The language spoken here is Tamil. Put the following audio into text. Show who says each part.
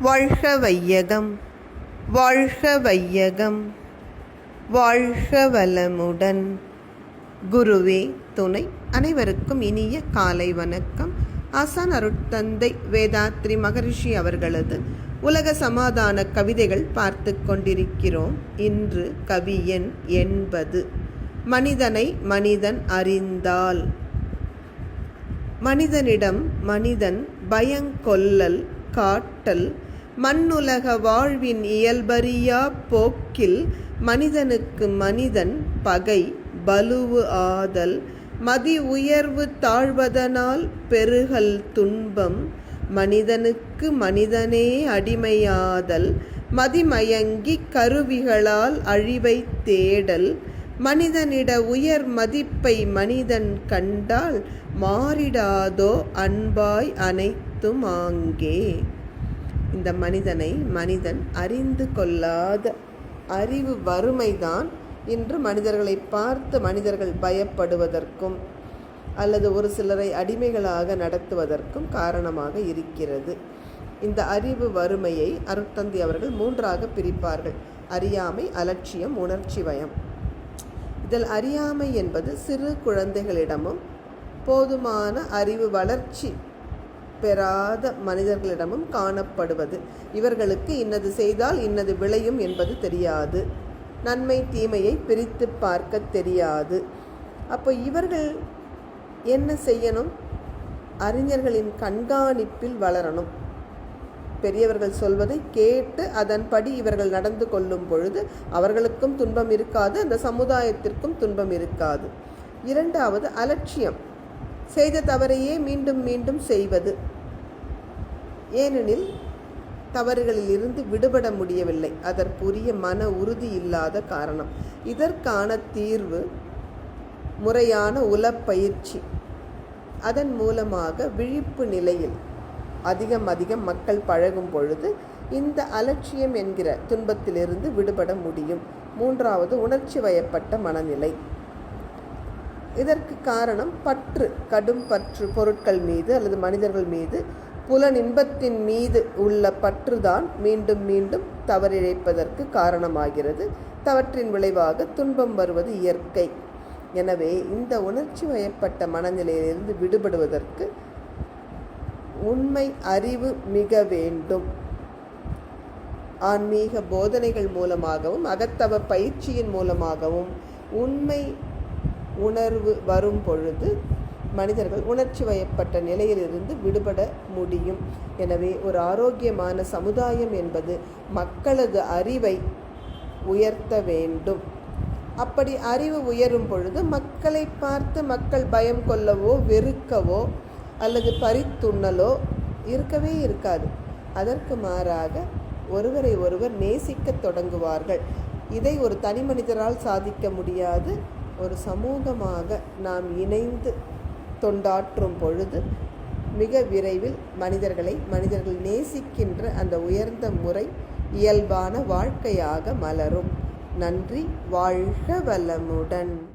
Speaker 1: வாழ்க வையகம் வாழ்க வையகம் வாழ்க வளமுடன் குருவே துணை அனைவருக்கும் இனிய காலை வணக்கம். ஆசான் அருட்தந்தை வேதாத்ரி மகரிஷி அவர்களது உலக சமாதான கவிதைகள் பார்த்து கொண்டிருக்கிறோம். இன்று கவி எண் எண்பது. மனிதனை மனிதன் அறிந்தால். மனிதனிடம் மனிதன் பயங்கொல்லல் காட்டல் மண்ணுலக வாழ்வின் இயல்பறியா போக்கில் மனிதனுக்கு மனிதன் பகை பலுவு ஆதல். மதி உயர்வு தாழ்வதனால் பெருகல் துன்பம். மனிதனுக்கு மனிதனே அடிமையாதல். மதிமயங்கி கருவிகளால் அழிவை தேடல். மனிதனிட உயர் மதிப்பை மனிதன் கண்டால் மாறிடாதோ அன்பாய் அனைத்தும் ஆங்கே. இந்த மனிதனை மனிதன் அறிந்து கொள்ளாத அறிவு வறுமைதான் இன்று மனிதர்களை பார்த்து மனிதர்கள் பயப்படுவதற்கும் அல்லது ஒரு சிலரை அடிமைகளாக நடத்துவதற்கும் காரணமாக இருக்கிறது. இந்த அறிவு வறுமையை அருட்தந்தி அவர்கள் மூன்றாக பிரிப்பார்கள். அறியாமை அலட்சியம் உணர்ச்சி வயம் இதில் அறியாமை என்பது சிறு குழந்தைகளிடமும் போதுமான அறிவு வளர்ச்சி பெறாத மனிதர்களிடமும் காணப்படுவது. இவர்களுக்கு இன்னது செய்தால் இன்னது விளையும் என்பது தெரியாது. நன்மை தீமையை பிரித்து பார்க்க தெரியாது. அப்போ இவர்கள் என்ன செய்யணும்? அறிஞர்களின் கண்காணிப்பில் வளரணும். பெரியவர்கள் சொல்வதை கேட்டு அதன்படி இவர்கள் நடந்து கொள்ளும் பொழுது அவர்களுக்கும் துன்பம் இருக்காது அந்த சமுதாயத்திற்கும் துன்பம் இருக்காது. இரண்டாவது அலட்சியம். செய்த தவறையே மீண்டும் மீண்டும் செய்வது. ஏனெனில் தவறுகளில் இருந்து விடுபட முடியவில்லை. அதற்குரிய மன உறுதி இல்லாத காரணம். இதற்கான தீர்வு முறையான உலப்பயிற்சி அதன் மூலமாக விழிப்பு நிலையில் அதிகம் அதிகம் மக்கள் பழகும் பொழுது இந்த அலட்சியம் என்கிற துன்பத்திலிருந்து விடுபட முடியும். மூன்றாவது உணர்ச்சி வயப்பட்ட மனநிலை. இதற்கு காரணம் பற்று கடும் பற்று பொருட்கள் மீது அல்லது மனிதர்கள் மீது. புலனின்பத்தின் மீது உள்ள பற்றுதான் மீண்டும் மீண்டும் தவறிழைப்பதற்கு காரணமாகிறது. தவற்றின் விளைவாக துன்பம் வருவது இயற்கை. எனவே இந்த உணர்ச்சி வயப்பட்ட மனநிலையிலிருந்து விடுபடுவதற்கு உண்மை அறிவு மிக வேண்டும். ஆன்மீக போதனைகள் மூலமாகவும் அகத்தவ பயிற்சியின் மூலமாகவும் உண்மை உணர்வு வரும் பொழுது மனிதர்கள் உணர்ச்சி வயப்பட்ட நிலையிலிருந்து விடுபட முடியும். எனவே ஒரு ஆரோக்கியமான சமுதாயம் என்பது மக்களது அறிவை உயர்த்த வேண்டும். அப்படி அறிவு உயரும் பொழுது மக்களை பார்த்து மக்கள் பயம் கொள்ளவோ வெறுக்கவோ அல்லது பறித்துண்ணலோ இருக்கவே இருக்காது. அதற்கு மாறாக ஒருவரை ஒருவர் நேசிக்க தொடங்குவார்கள். இதை ஒரு தனி மனிதரால் சாதிக்க முடியாது. ஒரு சமூகமாக நாம் இணைந்து தொண்டாற்றும் பொழுது மிக விரைவில் மனிதர்களை மனிதர்கள் நேசிக்கின்ற அந்த உயர்ந்த முறை இயல்பான வாழ்க்கையாக மலரும். நன்றி வாழ்க வளமுடன்.